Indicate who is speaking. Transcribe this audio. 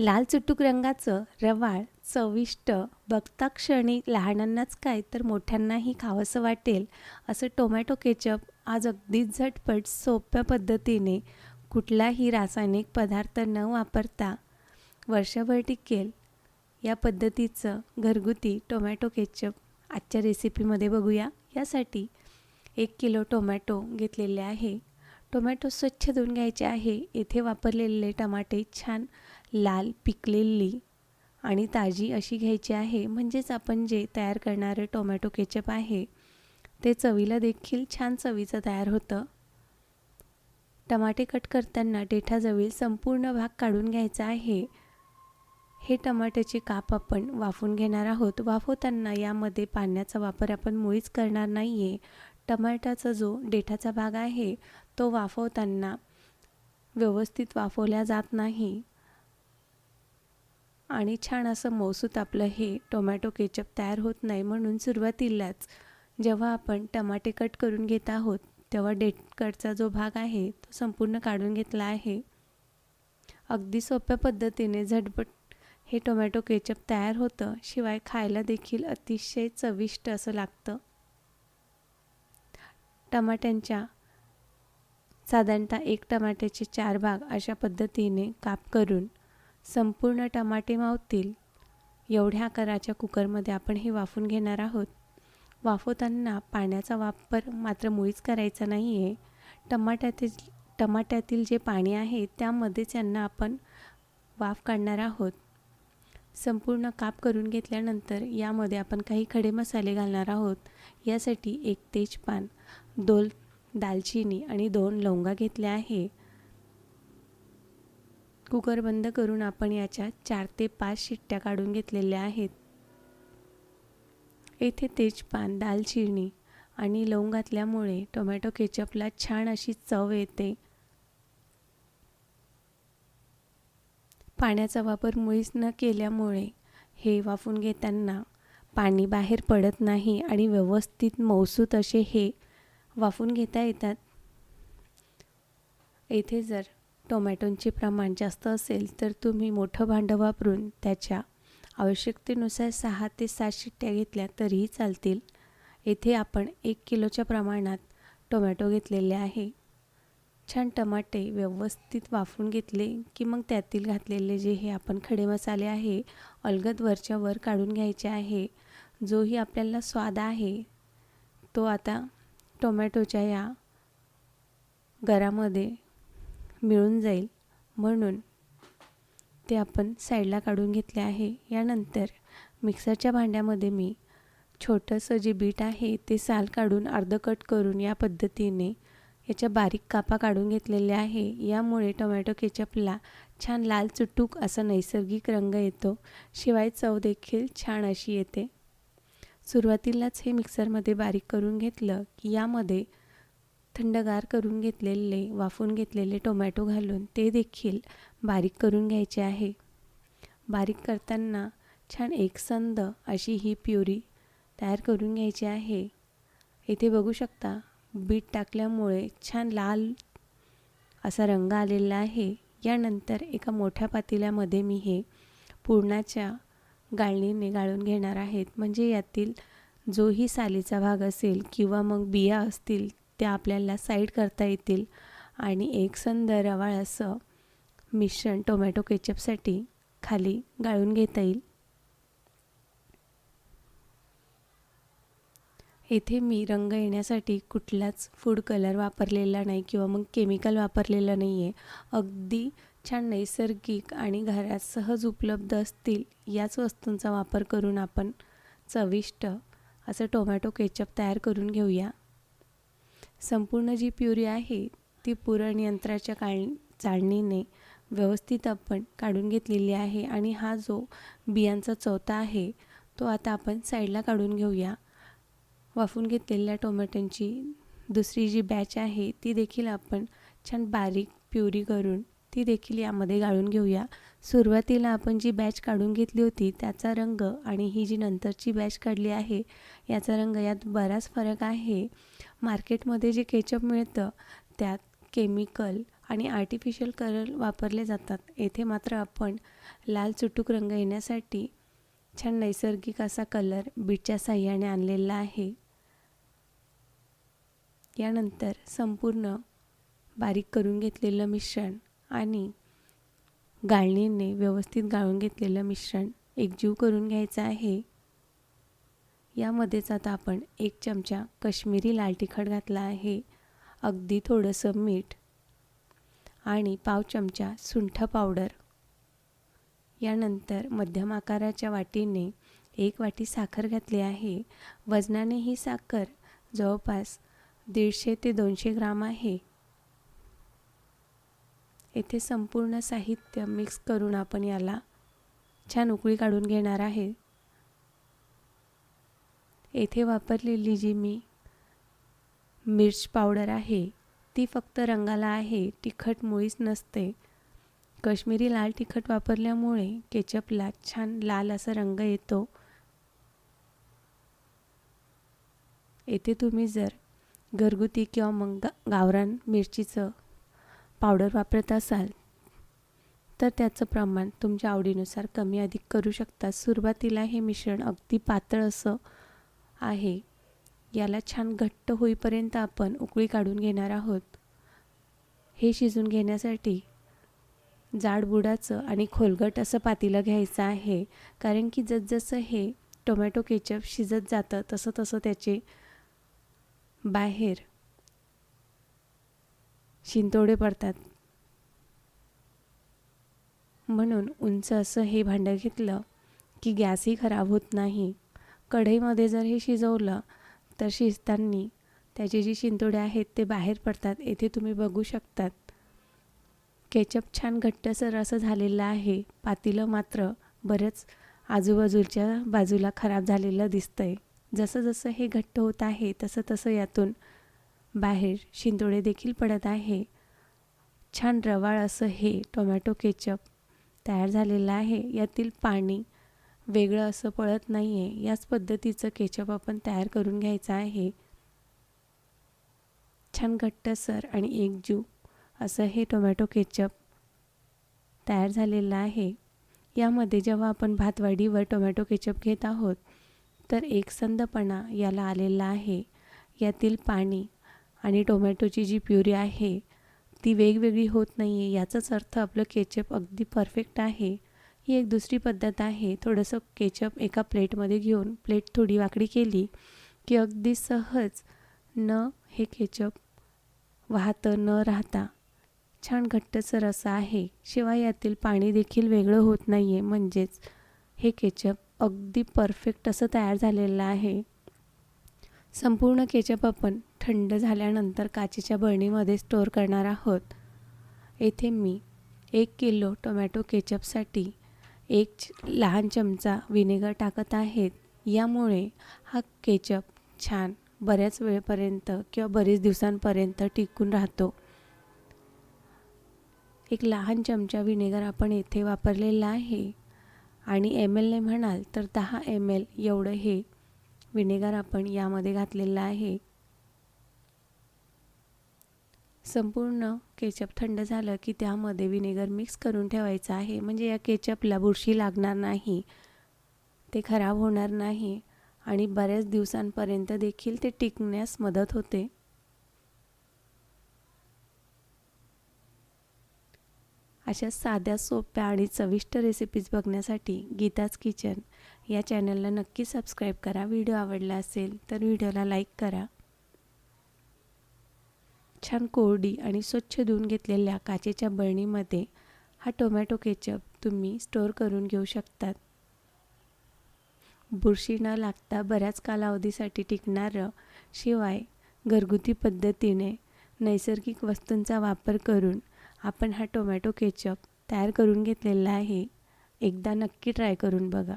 Speaker 1: लाल चुटूक रंगाचं रवाळ चविष्ट बघता क्षणी लहानांनाच काय तर मोठ्यांनाही खावंसं वाटेल असं टोमॅटो केचप आज अगदी झटपट सोप्या पद्धतीने कुठलाही रासायनिक पदार्थ न वापरता वर्षभर टिकेल. या पद्धतीचं घरगुती टोमॅटो केचप आजच्या रेसिपीमध्ये बघूया. यासाठी एक किलो टोमॅटो घेतलेले आहे. टोमॅटो स्वच्छ धुवून घ्यायचे आहे. येथे वापरलेले टमाटे छान लाल पिकलेली आणि ताजी अशी घ्यायची आहे. म्हणजेच आपण जे तयार करणारे टोमॅटो केचप आहे ते चवीला देखील छान चवीचं तयार होतं. टमाटे कट करताना देठाजवळील संपूर्ण भाग काढून घ्यायचा आहे. हे टमाट्याचे काप आपण वाफून घेणार आहोत. वाफवताना यामध्ये पाण्याचा वापर आपण मुळीच करणार नाही आहे टमाट्याचा जो देठाचा भाग आहे तो वाफवताना व्यवस्थित वाफवल्या जात नाही. आणि छान असं मौसूत आपलं हे टोमॅटो केचप तयार होत नाही म्हणून सुरुवातीलाच जेव्हा आपण टमाटे कट करून घेत आहोत तेव्हा डेटकडचा जो भाग आहे तो संपूर्ण काढून घेतला आहे. अगदी सोप्या पद्धतीने झटपट हे टोमॅटो केचप तयार होतं शिवाय खायला देखील अतिशय चविष्ट असं लागतं. टमाट्यांच्या साधारणतः एक टमाट्याचे चार भाग अशा पद्धतीने काप करून संपूर्ण टमाटे मावतील. एवढ्या आकाराच्या कुकरमध्ये आपण हे वाफून घेणार आहोत. वाफवताना पाण्याचा वापर मात्र मुळीच करायचा नाही आहे टमाट्यातील टमाट्यातील जे पाणी आहे त्यामध्येच यांना आपण वाफ काढणार आहोत. संपूर्ण काप करून घेतल्यानंतर यामध्ये आपण काही खडे मसाले घालणार आहोत. यासाठी एक तेजपान दोन दालचिनी आणि दोन लवंगा घेतल्या आहे. कुकर बंद करून आपण याच्या चार ते पाच शिट्ट्या काढून घेतलेल्या आहेत. येथे तेजपान दालचिनी आणि लवंग घातल्यामुळे टोमॅटो केचपला छान अशी चव येते. पाण्याचा वापर मुळीच न केल्यामुळे हे वाफून घेताना पाणी बाहेर पडत नाही आणि व्यवस्थित मौसूत असे हे वाफून घेता येतात. येथे जर टोमॅटोंचे प्रमाण जास्त असेल तर तुम्ही मोठं भांडं वापरून त्याच्या आवश्यकतेनुसार सहा ते सात शिट्ट्या घेतल्या तरीही चालतील. येथे आपण एक किलोच्या प्रमाणात टोमॅटो घेतलेले आहे. छान टमाटे व्यवस्थित वाफून घेतले की मग त्यातील घातलेले जे हे आपण खडे मसाले आहे अलगद वरच्या वर काढून घ्यायचे आहे. जोही आपल्याला स्वाद आहे. तो आता टोमॅटोच्या या गरामध्ये मिळून जाईल. म्हणून ते आपण साईडला काढून घेतले आहे. यानंतर मिक्सरच्या भांड्यामध्ये मी छोटंसं जे बीट आहे ते साल काढून अर्ध कट करून या पद्धतीने याच्या बारीक कापा काढून घेतलेले आहे. यामुळे टोमॅटो केचपला छान लाल चुटूक असा नैसर्गिक रंग येतो. शिवाय चव देखील छान अशी येते. सुरुवातीलाच हे मिक्सरमध्ये बारीक करून घेतलं की यामध्ये थंडगार करून घेतलेले वाफून घेतलेले टोमॅटो घालून ते देखील बारीक करून घ्यायचे आहे. बारीक करताना छान एकसंद अशी ही प्युरी तयार करून घ्यायची आहे. इथे बघू शकता बीट टाकल्यामुळे छान लाल असा रंग आलेला आहे. यानंतर एका मोठ्या पातेल्यामध्ये मी हे पूर्णाच्या गाळणीने गाळून घेणार आहेत. म्हणजे यातील जोही सालीचा भाग असेल किंवा मग बिया असतील त्या आपल्याला साईड करता येतील. आणि एक सुंदर रवाळ असं मिश्रण टोमॅटो केचपसाठी खाली गाळून घेता येईल. येथे मी रंग येण्यासाठी कुठलाच फूड कलर वापरलेला नाही किंवा मग केमिकल वापरलेलं नाही आहे अगदी छान नैसर्गिक आणि घरात सहज उपलब्ध असतील याच वस्तूंचा वापर करून आपण चविष्ट असं टोमॅटो केचप तयार करून घेऊया. संपूर्ण जी प्युरी आहे ती पुरण यंत्राच्या काळ चाळणीने व्यवस्थित आपण काढून घेतलेली आहे आणि हा जो बियांचा चौथा आहे तो आता आपण साईडला काढून घेऊया. वाफून घेतलेल्या टोमॅटोंची दुसरी जी बॅच आहे ती देखील आपण छान बारीक प्युरी करून ती देखील यामध्ये गाळून घेऊया. सुरुवातीला आपण जी बॅच काढून घेतली होती त्याचा रंग आणि ही जी नंतरची बॅच काढली आहे याचा रंग यात बराच फरक आहे. मार्केटमध्ये जे केचप मिळतं त्यात केमिकल आणि आर्टिफिशियल कलर वापरले जातात. येथे मात्र आपण लाल चुटूक रंग येण्यासाठी छान नैसर्गिक असा कलर बीटच्या साह्याने आणलेला आहे. यानंतर संपूर्ण बारीक करून घेतलेलं मिश्रण आणि गाळणीने व्यवस्थित गाळून घेतलेलं मिश्रण एकजीव करून घ्यायचं आहे. यामध्येच आता आपण एक चमचा कश्मीरी लाल तिखट घातला आहे. अगदी थोडंसं मीठ आणि पाव चमचा सुंठ पावडर. यानंतर मध्यम आकाराच्या वाटीने एक वाटी साखर घातली आहे. वजनाने ही साखर जवळपास दीडशे ते दोनशे ग्राम आहे. येथे संपूर्ण साहित्य मिक्स करून आपण याला छान उकळी काढून घेणार आहे. येथे वापरलेली जी मी मिर्च पावडर आहे ती फक्त रंगाला आहे तिखट मुळीच नसते. कश्मीरी लाल तिखट वापरल्यामुळे केचपला छान लाल असा रंग येतो. येथे तुम्ही जर घरगुती किंवा मग गा गावरान मिरचीचं पावडर वापरत असाल तर त्याचं प्रमाण तुमच्या आवडीनुसार कमी अधिक करू शकता. सुरुवातीला हे मिश्रण अगदी पातळ असं आहे. याला छान घट्ट होईपर्यंत आपण उकळी काढून घेणार आहोत. हे शिजून घेण्यासाठी जाड बुडाचं आणि खोलगट असं पातीलं घ्यायचं आहे. कारण की जसजसं हे टोमॅटो केचप शिजत जातं तसं तसं त्याचे बाहेर शिंतोडे पडतात. म्हणून उंच असं हे भांडं घेतलं की गॅसही खराब होत नाही. कढईमध्ये जर हे शिजवलं तर शिजताना त्याचे जे शिंतोडे आहेत ते बाहेर पडतात. येथे तुम्ही बघू शकतात. केचप छान घट्टसर असं झालेलं आहे. पातीलं मात्र बरंच आजूबाजूच्या बाजूला खराब झालेलं दिसतंय. जसं जसं हे घट्ट होत आहे तसं तसं यातून बाहेर शिंतोडे देखील पडत आहे. छान रवाळ असं हे टोमॅटो केचप तयार झालेलं आहे. यातील पाणी वेगळं असं पळत नाही आहे याच पद्धतीचं केचप आपण तयार करून घ्यायचं आहे. छान घट्टसर आणि एकजीव असं हे टोमॅटो केचप तयार झालेलं आहे. यामध्ये जेव्हा आपण भातवाडीवर टोमॅटो केचप घेत आहोत तर एक संदपणा याला आलेला आहे. यातील पाणी आणि टोमॅटोची जी प्युरी आहे ती वेगवेगळी होत नाही आहे याचाच अर्थ आपलं केचप अगदी परफेक्ट आहे. ही एक दुसरी पद्धत आहे. थोडंसं केचप एका प्लेटमध्ये घेऊन प्लेट थोडी वाकडी केली की अगदी सहज न हे केचप वाहतं न राहता छान घट्टसर असं आहे. शिवाय यातील पाणी देखील वेगळं होत नाही आहे म्हणजेच हे केचप अगदी परफेक्ट असं तयार झालेलं आहे. संपूर्ण केचप आपण थंड झाल्यानंतर काचेच्या बरणीमध्ये स्टोअर करणार आहोत. येथे मी एक किलो टोमॅटो केचपसाठी एक लहान चमचा विनेगर टाकत आहेत. यामुळे हा केचप छान बऱ्याच वेळपर्यंत किंवा बरेच दिवसांपर्यंत टिकून राहतो. एक लहान चमचा विनेगर आपण येथे वापरलेला आहे. आणि एम एलने म्हणाल तर दहा एम एल एवढं हे विनेगर आपण यामध्ये घातलेला आहे. संपूर्ण केचप थंड झालं की त्यामध्ये विनेगर मिक्स करून ठेवायचं आहे. म्हणजे या केचपला बुरशी लागणार नाही. ते खराब होणार नाही. आणि बऱ्याच दिवसांपर्यंत देखील ते टिकण्यास मदत होते. अशा साध्या सोप्या आणि चविष्ट रेसिपीज बघण्यासाठी गीताज किचन या चॅनलला नक्की सबस्क्राईब करा. व्हिडिओ आवडला असेल तर व्हिडिओला लाईक करा. छान कोरडी आणि स्वच्छ धुवून घेतलेल्या काचेच्या बळणीमध्ये हा टोमॅटो केचप तुम्ही स्टोअर करून घेऊ शकतात. बुरशी न लागता बऱ्याच कालावधीसाठी टिकणारं शिवाय घरगुती पद्धतीने नैसर्गिक वस्तूंचा वापर करून आपण हा टोमॅटो केचप तयार करून घेतलेला आहे. एकदा नक्की ट्राय करून बघा.